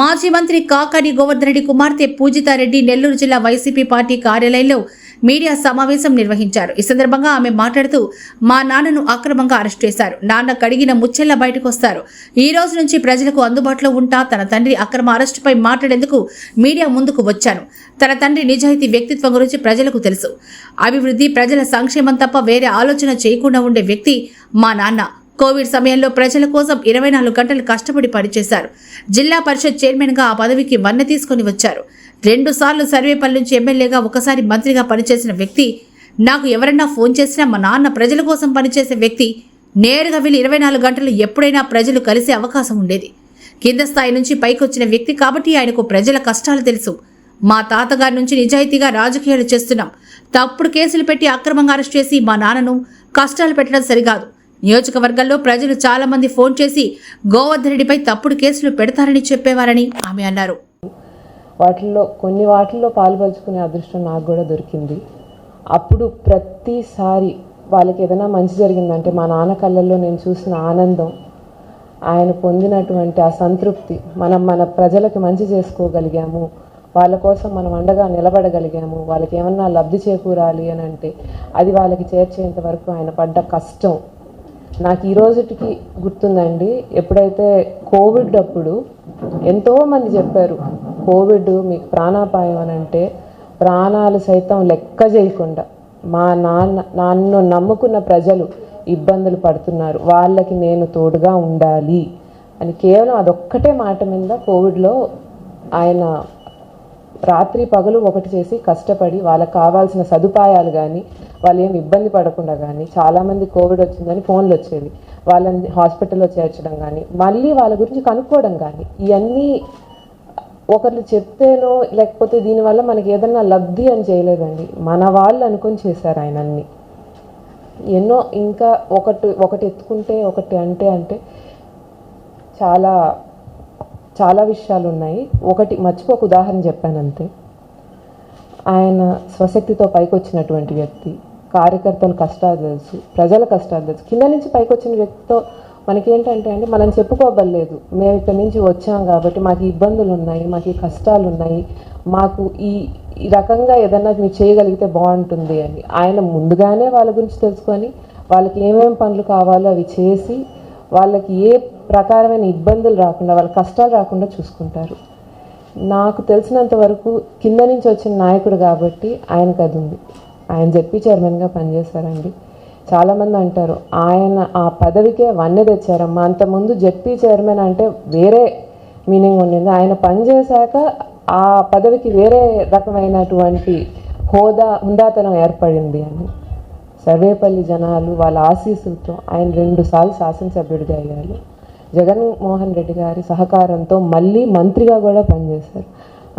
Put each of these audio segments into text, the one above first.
మాజీ మంత్రి కాకాని గోవర్ధన్ రెడ్డి కుమార్తె పూజితారెడ్డి నెల్లూరు జిల్లా వైసీపీ పార్టీ కార్యాలయంలో మీడియా సమావేశం నిర్వహించారు. ఈ సందర్భంగా ఆమె మాట్లాడుతూ మా నాన్నను అక్రమంగా అరెస్ట్ చేశారు. నాన్న కడిగిన ముచ్చెల్ల బయటకు వస్తారు. ఈ రోజు నుంచి ప్రజలకు అందుబాటులో ఉంటా. తన తండ్రి అక్రమ అరెస్టుపై మాట్లాడేందుకు మీడియా ముందుకు వచ్చాను. తన తండ్రి నిజాయితీ వ్యక్తిత్వం గురించి ప్రజలకు తెలుసు. అభివృద్ధి ప్రజల సంక్షేమం తప్ప వేరే ఆలోచన చేయకుండా ఉండే వ్యక్తి మా నాన్న. కోవిడ్ సమయంలో ప్రజల కోసం ఇరవై నాలుగు గంటలు కష్టపడి పనిచేశారు. జిల్లా పరిషత్ చైర్మన్గా ఆ పదవికి వన్నె తీసుకొని వచ్చారు. రెండు సార్లు సర్వేపల్లి నుంచి ఎమ్మెల్యేగా ఒకసారి మంత్రిగా పనిచేసిన వ్యక్తి నాకు ఎవరైనా ఫోన్ చేసినా మా నాన్న ప్రజల కోసం పనిచేసే వ్యక్తి నేరుగా వెళ్ళి ఇరవై నాలుగు గంటలు ఎప్పుడైనా ప్రజలు కలిసే అవకాశం ఉండేది. కింద స్థాయి నుంచి పైకొచ్చిన వ్యక్తి కాబట్టి ఆయనకు ప్రజల కష్టాలు తెలుసు. మా తాతగారి నుంచి నిజాయితీగా రాజకీయాలు చేస్తున్నాం. తప్పుడు కేసులు పెట్టి అక్రమంగా అరెస్ట్ చేసి మా నాన్నను కష్టాలు పెట్టడం సరికాదు. నియోజకవర్గంలో ప్రజలు చాలామంది ఫోన్ చేసి గోవర్ధన్ రెడ్డిపై తప్పుడు కేసులు పెడతారని చెప్పేవారని ఆమె అన్నారు. వాటిల్లో కొన్ని వాటిల్లో పాల్పంచుకునే అదృష్టం నాకు కూడా దొరికింది. అప్పుడు ప్రతిసారి వాళ్ళకి ఏదైనా మంచి జరిగిందంటే మా నాన్న కళ్ళల్లో నేను చూసిన ఆనందం ఆయన పొందినటువంటి ఆ సంతృప్తి మనం మన ప్రజలకు మంచి చేసుకోగలిగాము వాళ్ళ కోసం మనం అండగా నిలబడగలిగాము వాళ్ళకి ఏమన్నా లబ్ధి చేకూరాలి అని అంటే అది వాళ్ళకి చేర్చేంత వరకు ఆయన పడ్డ కష్టం. నాకు ఈ రోజుటికి గుర్తుందండి. ఎప్పుడైతే కోవిడ్ అప్పుడు ఎంతోమంది చెప్పారు కోవిడ్ మీకు ప్రాణాపాయం అని అంటే ప్రాణాలు సైతం లెక్క చేయకుండా మా నాన్న నన్ను నమ్ముకున్న ప్రజలు ఇబ్బందులు పడుతున్నారు. వాళ్ళకి నేను తోడుగా ఉండాలి అని కేవలం అదొక్కటే మాట మీద కోవిడ్లో ఆయన రాత్రి పగలు ఒకటి చేసి కష్టపడి వాళ్ళకి కావాల్సిన సదుపాయాలు కానీ వాళ్ళు ఏమి ఇబ్బంది పడకుండా కానీ చాలామంది కోవిడ్ వచ్చిందని ఫోన్లు వచ్చేవి. వాళ్ళని హాస్పిటల్లో చేర్చడం కానీ మళ్ళీ వాళ్ళ గురించి కనుక్కోవడం కానీ ఇవన్నీ ఒకరు చెప్తేనో లేకపోతే దీనివల్ల మనకి ఏదన్నా లబ్ధి అని చేయలేదండి. మన వాళ్ళు అనుకొని చేశారు ఆయన అన్ని ఎన్నో ఇంకా ఒకటి ఒకటి ఎత్తుకుంటే ఒకటి అంటే అంటే చాలా చాలా విషయాలు ఉన్నాయి ఒకటి మర్చిపోక ఉదాహరణ చెప్పాను అంతే ఆయన స్వశక్తితో పైకి వచ్చినటువంటి వ్యక్తి కార్యకర్తల కష్టాలు తెలుసు ప్రజల కష్టాలు తెలుసు. కింద నుంచి పైకి వచ్చిన వ్యక్తితో మనకేంటంటే అంటే మనం చెప్పుకోబడలేదు. మేము ఇక్కడి నుంచి వచ్చాం కాబట్టి మాకు ఇబ్బందులు ఉన్నాయి మాకు కష్టాలు ఉన్నాయి మాకు ఈ ఈ రకంగా ఏదన్నా మీరు చేయగలిగితే బాగుంటుంది అని. ఆయన ముందుగానే వాళ్ళ గురించి తెలుసుకొని వాళ్ళకి ఏమేమి పనులు కావాలో అవి చేసి వాళ్ళకి ఏ ప్రకారమైన ఇబ్బందులు రాకుండా వాళ్ళ కష్టాలు రాకుండా చూసుకుంటారు. నాకు తెలిసినంత వరకు కింద నుంచి వచ్చిన నాయకుడు కాబట్టి ఆయనకు అది ఉంది. ఆయన జెడ్పీ చైర్మన్గా పనిచేశారండి. చాలామంది అంటారు ఆయన ఆ పదవికే వన్నె తెచ్చారమ్మా. అంతకుముందు జెడ్పీ చైర్మన్ అంటే వేరే మీనింగ్ ఉండింది. ఆయన పనిచేశాక ఆ పదవికి వేరే రకమైనటువంటి హోదా హుందాతనం ఏర్పడింది అని. సర్వేపల్లి జనాలు వాళ్ళ ఆశీస్సులతో ఆయన రెండుసార్లు శాసనసభ్యుడిగా అయ్యారు. జగన్మోహన్ రెడ్డి గారి సహకారంతో మళ్ళీ మంత్రిగా కూడా పనిచేశారు.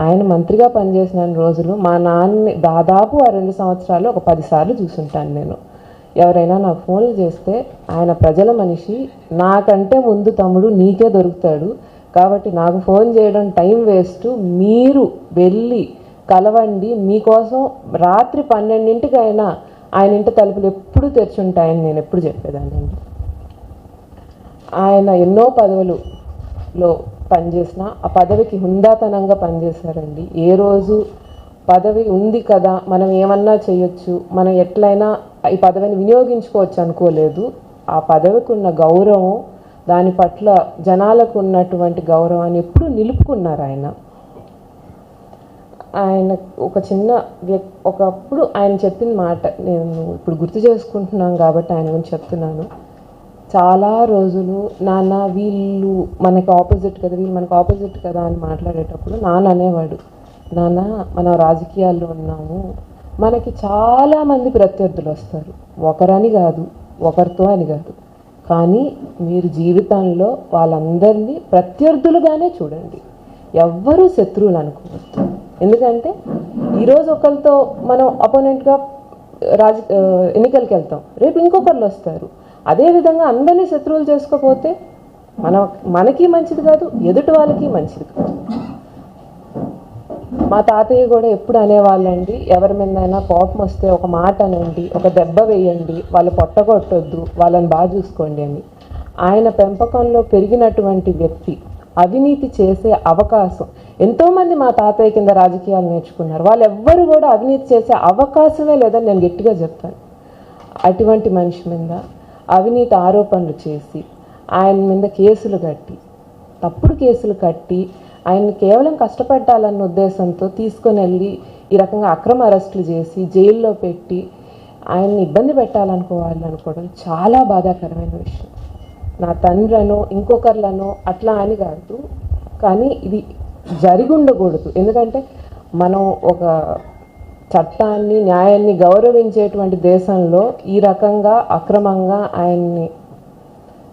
ఆయన మంత్రిగా పనిచేసిన రోజులు మా నాన్నని దాదాపు ఆ రెండు సంవత్సరాలు ఒక పదిసార్లు చూసుంటాను నేను. ఎవరైనా నాకు ఫోన్లు చేస్తే ఆయన ప్రజల మనిషి నాకంటే ముందు తమ్ముడు నీకే దొరుకుతాడు. కాబట్టి నాకు ఫోన్ చేయడం టైం వేస్ట్. మీరు వెళ్ళి కలవండి. మీకోసం రాత్రి పన్నెండింటికైనా ఆయన ఇంటి తలుపులు ఎప్పుడు తెరిచుంటాయని నేను ఎప్పుడు చెప్పేదాన్ని ఆయన ఎన్నో పదవులలో పనిచేసిన ఆ పదవికి హుందాతనంగా పనిచేశారండి. ఏ రోజు పదవి ఉంది కదా మనం ఏమన్నా చేయొచ్చు మనం ఎట్లయినా ఈ పదవిని వినియోగించుకోవచ్చు అనుకోలేదు. ఆ పదవికి ఉన్న గౌరవం దాని పట్ల జనాలకు ఉన్నటువంటి గౌరవాన్ని ఎప్పుడు నిలుపుకున్నారు ఆయన. ఆయన ఒక చిన్న వ్యక్ ఒకప్పుడు ఆయన చెప్పిన మాట నేను ఇప్పుడు గుర్తు చేసుకుంటున్నాను కాబట్టి ఆయన గురించి చెప్తున్నాను. చాలా రోజులు నాన్న వీళ్ళు మనకి ఆపోజిట్ కదా వీళ్ళు మనకు ఆపోజిట్ కదా అని మాట్లాడేటప్పుడు నాన్న అనేవాడు నాన్న మనం రాజకీయాల్లో ఉన్నాము మనకి చాలామంది ప్రత్యర్థులు వస్తారు. ఒకరని కాదు ఒకరితో అని కాదు. కానీ మీరు జీవితంలో వాళ్ళందరినీ ప్రత్యర్థులుగానే చూడండి. ఎవ్వరూ శత్రువులు అనుకోవద్దు. ఎందుకంటే ఈరోజు ఒకరితో మనం అపోనెంట్గా రాజ ఎన్నికలకి వెళ్తాం. రేపు ఇంకొకరు వస్తారు. అదేవిధంగా అందరినీ శత్రువులు చేసుకోపోతే మన మనకి మంచిది కాదు ఎదుటి వాళ్ళకి మంచిది కాదు. మా తాతయ్య కూడా ఎప్పుడు అనేవాళ్ళండి ఎవరి మీదైనా కోపం వస్తే ఒక మాట అనండి ఒక దెబ్బ వేయండి వాళ్ళు పొట్టగొట్టొద్దు వాళ్ళని బాగా చూసుకోండి అని. ఆయన పెంపకంలో పెరిగినటువంటి వ్యక్తి అవినీతి చేసే అవకాశం. ఎంతోమంది మా తాతయ్య కింద రాజకీయాలు నేర్చుకున్నారు. వాళ్ళు ఎవ్వరు కూడా అవినీతి చేసే అవకాశమే లేదని నేను గట్టిగా చెప్తాను. అటువంటి మనిషి మీద అవినీతి ఆరోపణలు చేసి ఆయన మీద కేసులు కట్టి తప్పుడు కేసులు కట్టి ఆయన్ని కేవలం కష్టపెట్టాలన్న ఉద్దేశంతో తీసుకొని వెళ్ళి ఈ రకంగా అక్రమ అరెస్టులు చేసి జైల్లో పెట్టి ఆయన్ని ఇబ్బంది పెట్టాలనుకోవాలి అనుకోవడం చాలా బాధాకరమైన విషయం. నా తండ్రనో ఇంకొకర్లనో అట్లా అని కాదు. కానీ ఇది జరిగి ఉండకూడదు. ఎందుకంటే మనం ఒక చట్టాన్ని న్యాయాన్ని గౌరవించేటువంటి దేశంలో ఈ రకంగా అక్రమంగా ఆయన్ని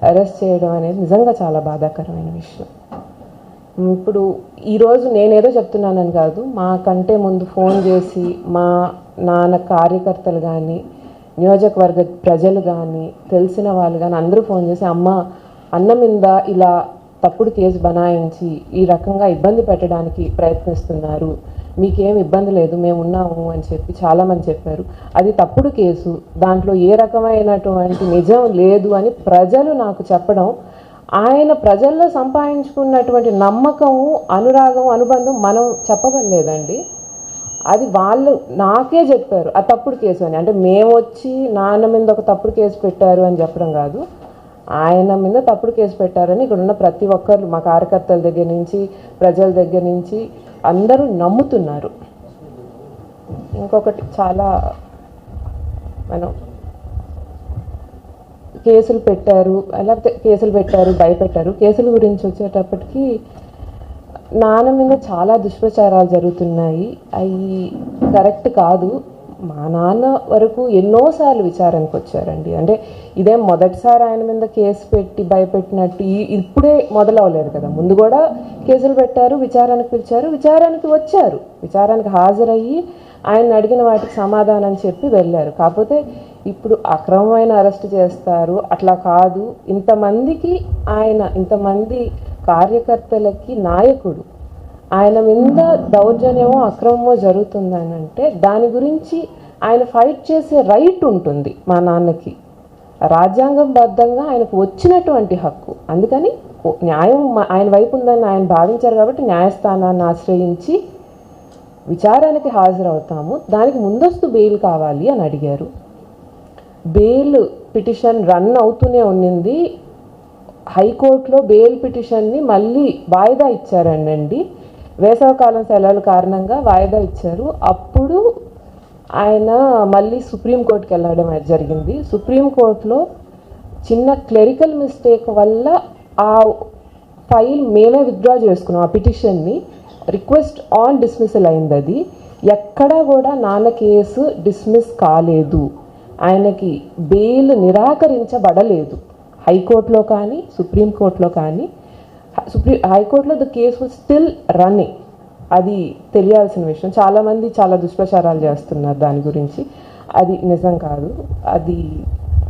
అరెస్ట్ చేయడం అనేది నిజంగా చాలా బాధాకరమైన విషయం. ఇప్పుడు ఈరోజు నేనేదో చెప్తున్నానని కాదు మాకంటే ముందు ఫోన్ చేసి మా నాన్న కార్యకర్తలు కానీ నియోజకవర్గ ప్రజలు కానీ తెలిసిన వాళ్ళు కానీ అందరూ ఫోన్ చేసి అమ్మ అన్న మీద ఇలా తప్పుడు కేసు బనాయించి ఈ రకంగా ఇబ్బంది పెట్టడానికి ప్రయత్నిస్తున్నారు. మీకేం ఇబ్బంది లేదు మేము ఉన్నాము అని చెప్పి చాలామంది చెప్పారు. అది తప్పుడు కేసు. దాంట్లో ఏ రకమైనటువంటి నిజం లేదు అని ప్రజలు నాకు చెప్పడం ఆయన ప్రజల్లో సంపాదించుకున్నటువంటి నమ్మకము అనురాగం అనుబంధం మనం చెప్పవలేదండి అది వాళ్ళు నాకే చెప్పారు ఆ తప్పుడు కేసు అని. అంటే మేము వచ్చి నాన్న మీద ఒక తప్పుడు కేసు పెట్టారు అని చెప్పడం కాదు. ఆయన మీద తప్పుడు కేసు పెట్టారని ఇక్కడ ఉన్న ప్రతి ఒక్కరు మా కార్యకర్తల దగ్గర నుంచి ప్రజల దగ్గర నుంచి అందరూ నమ్ముతున్నారు. ఇంకొకటి చాలా మనం కేసులు పెట్టారు లేకపోతే కేసులు పెట్టారు భయపెట్టారు. కేసుల గురించి వచ్చేటప్పటికి నాన్న మీద చాలా దుష్ప్రచారాలు జరుగుతున్నాయి. అవి కరెక్ట్ కాదు. మా నాన్న వరకు ఎన్నోసార్లు విచారణకు వచ్చారండి. అంటే ఇదేం మొదటిసారి ఆయన మీద కేసు పెట్టి భయపెట్టినట్టు ఇప్పుడే మొదలవలేదు కదా. ముందు కూడా కేసులు పెట్టారు విచారణకు పిలిచారు విచారణకి వచ్చారు. విచారణకు హాజరయ్యి ఆయన అడిగిన వాటికి సమాధానం చెప్పి వెళ్ళారు. కాకపోతే ఇప్పుడు అక్రమమైన అరెస్ట్ చేస్తారు. అట్లా కాదు. ఇంతమందికి ఆయన ఇంతమంది కార్యకర్తలకి నాయకుడు ఆయన మీద దౌర్జన్యమో అక్రమమో జరుగుతుందని అంటే దాని గురించి ఆయన ఫైట్ చేసే రైట్ ఉంటుంది మా నాన్నకి. రాజ్యాంగం బద్ధంగా ఆయనకు వచ్చినటువంటి హక్కు. అందుకని న్యాయం మా- ఆయన వైపు ఉందని ఆయన భావించారు కాబట్టి న్యాయస్థానాన్ని ఆశ్రయించి విచారానికి హాజరవుతాము. దానికి ముందస్తు బెయిల్ కావాలి అని అడిగారు. బెయిల్ పిటిషన్ రన్ అవుతూనే ఉన్నింది. హైకోర్టులో బెయిల్ పిటిషన్ని మళ్ళీ వాయిదా ఇచ్చారండి వేసవకాలం సెలవుల కారణంగా వాయిదా ఇచ్చారు. అప్పుడు ఆయన మళ్ళీ సుప్రీంకోర్టుకి వెళ్ళడం జరిగింది. సుప్రీంకోర్టులో చిన్న క్లెరికల్ మిస్టేక్ వల్ల ఆ ఫైల్ మేమే విత్డ్రా చేసుకున్నాం ఆ పిటిషన్ని. రిక్వెస్ట్ ఆన్ డిస్మిసల్ అయింది అది. ఎక్కడా కూడా నాన్న కేసు డిస్మిస్ కాలేదు. ఆయనకి బెయిల్ నిరాకరించబడలేదు. హైకోర్టులో కానీ సుప్రీంకోర్టులో కానీ. సుప్రీం హైకోర్టులో ద కేసు స్టిల్ రన్నింగ్ అది తెలియాల్సిన విషయం. చాలామంది చాలా దుష్ప్రచారాలు చేస్తున్నారు దాని గురించి. అది నిజం కాదు. అది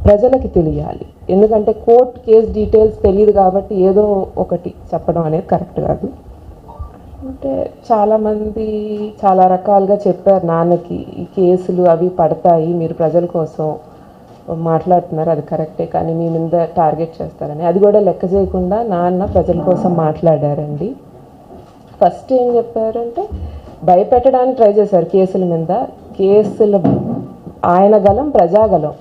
ప్రజలకి తెలియాలి. ఎందుకంటే కోర్ట్ కేస్ డీటెయిల్స్ తెలియదు కాబట్టి ఏదో ఒకటి చెప్పడం అనేది కరెక్ట్ కాదు. అంటే చాలామంది చాలా రకాలుగా చెప్పారు నాన్నకి ఈ కేసులు అవి పడతాయి మీరు ప్రజల కోసం మాట్లాడుతున్నారు అది కరెక్టే కానీ మీ మీద టార్గెట్ చేస్తారని. అది కూడా లెక్క చేయకుండా నాన్న ప్రజల కోసం మాట్లాడారండి. ఫస్ట్ ఏం చెప్పారంటే భయపెట్టడానికి ట్రై చేశారు కేసుల మీద. కేసులు ఆయన గలం ప్రజాగలం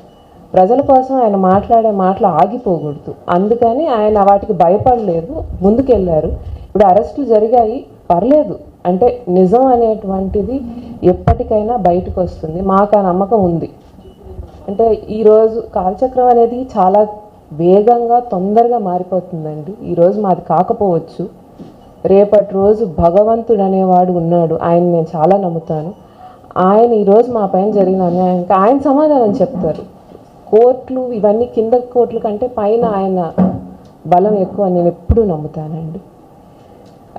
ప్రజల కోసం ఆయన మాట్లాడే మాటలు ఆగిపోకూడదు. అందుకని ఆయన వాటికి భయపడలేదు ముందుకెళ్ళారు ఇప్పుడు అరెస్టులు జరిగాయి పర్లేదు. అంటే నిజం అనేటువంటిది ఎప్పటికైనా బయటకు వస్తుంది. మాకు ఆ నమ్మకం ఉంది. అంటే ఈరోజు కాలచక్రం అనేది చాలా వేగంగా తొందరగా మారిపోతుందండి. ఈరోజు మాది కాకపోవచ్చు. రేపటి రోజు భగవంతుడు అనేవాడు ఉన్నాడు. ఆయన నేను చాలా నమ్ముతాను. ఆయన ఈరోజు మా పైన జరిగిన అన్యాయానికి ఆయన సమాధానం చెప్తారు. కోర్టులు ఇవన్నీ కింద కోర్టుల కంటే పైన ఆయన బలం ఎక్కువ నేను ఎప్పుడూ నమ్ముతానండి.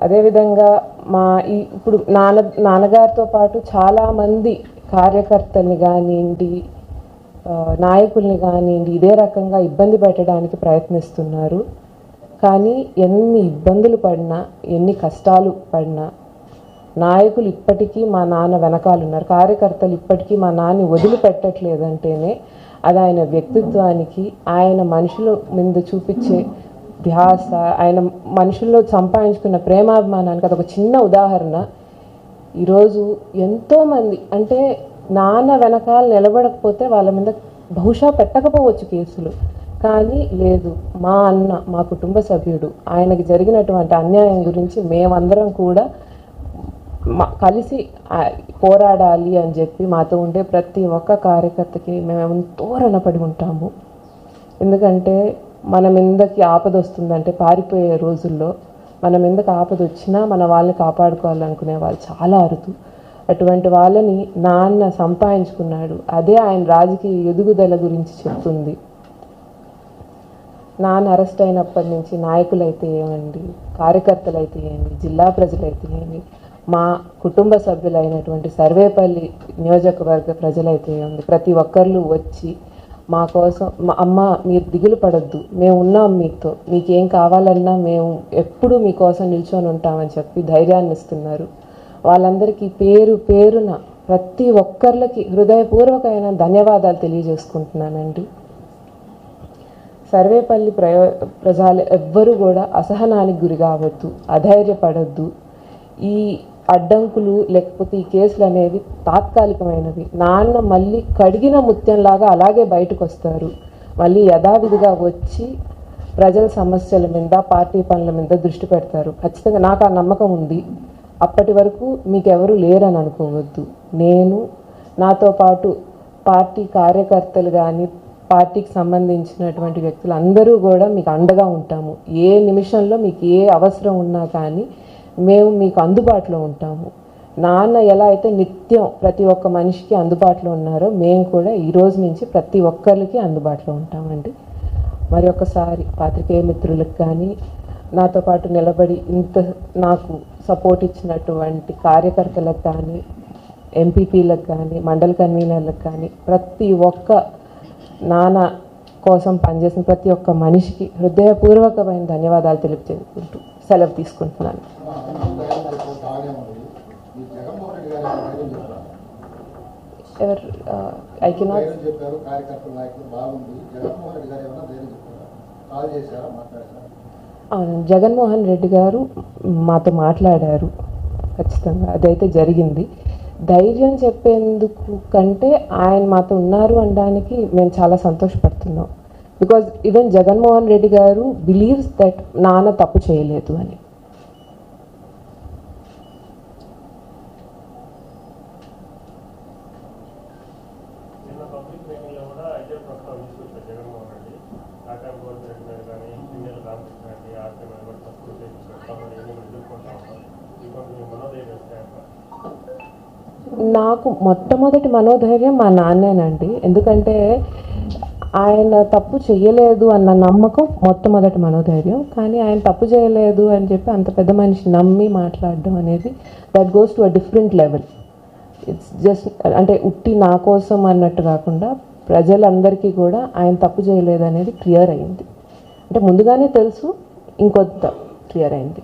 అదేవిధంగా మా ఈ ఇప్పుడు నాన్న నాన్నగారితో పాటు చాలామంది కార్యకర్తల్ని కానివ్వండి నాయకుల్ని కానివ్వండి ఇదే రకంగా ఇబ్బంది పెట్టడానికి ప్రయత్నిస్తున్నారు. కానీ ఎన్ని ఇబ్బందులు పడినా ఎన్ని కష్టాలు పడినా నాయకులు ఇప్పటికీ మా నాన్న వెనకాల ఉన్నారు. కార్యకర్తలు ఇప్పటికీ మా నాన్ని వదిలిపెట్టట్లేదంటేనే అది ఆయన వ్యక్తిత్వానికి ఆయన మనుషుల మీద చూపించే ధ్యాస ఆయన మనుషుల్లో సంపాదించుకున్న ప్రేమాభిమానానికి అదొక చిన్న ఉదాహరణ. ఈరోజు ఎంతోమంది అంటే నాన్న వెనకాల నిలబడకపోతే వాళ్ళ మీద బహుశా పెట్టకపోవచ్చు కేసులు. కానీ లేదు మా అన్న మా కుటుంబ సభ్యుడు ఆయనకి జరిగినటువంటి అన్యాయం గురించి మేమందరం కూడా మా కలిసి పోరాడాలి అని చెప్పి మాతో ఉండే ప్రతి ఒక్క కార్యకర్తకి మేము ఎంతో రుణపడి ఉంటాము. ఎందుకంటే మన మీదకి ఆపద వస్తుందంటే పారిపోయే రోజుల్లో మన మీదకి ఆపద వచ్చినా మన వాళ్ళని కాపాడుకోవాలనుకునే వాళ్ళు చాలా అరుదు. అటువంటి వాళ్ళని నాన్న సంపాదించుకున్నాడు. అదే ఆయన రాజకీయ ఎదుగుదల గురించి చెప్తుంది. నాన్న అరెస్ట్ అయినప్పటి నుంచి నాయకులైతే ఏమండి? కార్యకర్తలైతే ఏంటి జిల్లా ప్రజలైతే ఏంటి మా కుటుంబ సభ్యులైనటువంటి సర్వేపల్లి నియోజకవర్గ ప్రజలైతే ఏముంది ప్రతి ఒక్కళ్ళు వచ్చి మా కోసం మా అమ్మ మీరు దిగులు పడద్దు. మేము ఉన్నాం మీతో. మీకేం కావాలన్నా మేము ఎప్పుడూ మీకోసం నిల్చొని ఉంటామని చెప్పి ధైర్యాన్ని ఇస్తున్నారు. వాళ్ళందరికీ పేరు పేరున ప్రతి ఒక్కరికి హృదయపూర్వకమైన ధన్యవాదాలు తెలియజేసుకుంటున్నానండి. సర్వేపల్లి ప్రయో ప్రజలు ఎవ్వరూ కూడా అసహనానికి గురి కావద్దు అధైర్యపడద్దు. ఈ అడ్డంకులు లేకపోతే ఈ కేసులు అనేవి తాత్కాలికమైనవి. నాన్న మళ్ళీ కడిగిన ముత్యంలాగా అలాగే బయటకు వస్తారు మళ్ళీ యథావిధిగా వచ్చి ప్రజల సమస్యల మీద పార్టీ పనుల మీద దృష్టి పెడతారు. ఖచ్చితంగా నాకు ఆ నమ్మకం ఉంది. అప్పటి వరకు మీకెవరు లేరని అనుకోవద్దు. నేను నాతో పాటు పార్టీ కార్యకర్తలు కానీ పార్టీకి సంబంధించినటువంటి వ్యక్తులు అందరూ కూడా మీకు అండగా ఉంటాము. ఏ నిమిషంలో మీకు ఏ అవసరం ఉన్నా కానీ మేము మీకు అందుబాటులో ఉంటాము. నాన్న ఎలా అయితే నిత్యం ప్రతి ఒక్క మనిషికి అందుబాటులో ఉన్నారో మేము కూడా ఈ రోజు నుంచి ప్రతి ఒక్కరికి అందుబాటులో ఉంటామండి. మరి ఒకసారి పాత్రికేయ మిత్రులకు కానీ నాతో పాటు నిలబడి ఇంత నాకు సపోర్ట్ ఇచ్చినటువంటి కార్యకర్తలకు కానీ ఎంపీపీలకు కానీ మండల కన్వీనర్లకు కానీ ప్రతి ఒక్క నాన్న కోసం పనిచేసిన ప్రతి ఒక్క మనిషికి హృదయపూర్వకమైన ధన్యవాదాలు తెలియజేసుకుంటూ సెలవు తీసుకుంటున్నాను. ఎవరు ఐ కెనాట్ చెప్పారు కార్యకర్తల నాయకులు బాగుంది. జగన్మోహన్ రెడ్డి గారు ఏమైనా ధైర్యం కాల్ చేశారా? మాట్లాడారా జగన్మోహన్ రెడ్డి గారు మాతో మాట్లాడారు. ఖచ్చితంగా అదైతే జరిగింది. ధైర్యం చెప్పేందుకు కంటే ఆయన మాతో ఉన్నారు అనడానికి మేము చాలా సంతోషపడుతున్నాం. Because even Jaganmohan Reddy garu believes that నాన్న తప్పు చేయలేదు అని నిన్న పబ్లిక్ మీటింగ్లో కూడా ఇదే ప్రస్తావన తీసుకొచ్చారు జగన్మోహన్ రెడ్డి కాకా గోల్డ్ రెడ్డి గారు కానీ పిన్నెల రామకృష్ణ రెడ్డి ఆర్కే మెంబర్ తక్కువ చేయించారు తమను ఎన్ని మంది ఎదుర్కొంటా ఉంటారు ఇటువంటి మీ మనోధైర్యం వస్తాయంట నాకు మొట్టమొదటి మనోధైర్యం మా నాన్నేనండి. ఎందుకంటే ఆయన తప్పు చేయలేదు అన్న నమ్మకం మొట్టమొదటి మనోధైర్యం. కానీ ఆయన తప్పు చేయలేదు అని చెప్పి అంత పెద్ద మనిషి నమ్మి మాట్లాడడం అనేది that goes to a different level it's just అంటే ఉట్టి నా కోసం అన్నట్టు కాకుండా ప్రజలందరికీ కూడా ఆయన తప్పు చేయలేదు అనేది క్లియర్ అయింది. అంటే ముందుగానే తెలుసు ఇంకొంత క్లియర్ అయింది.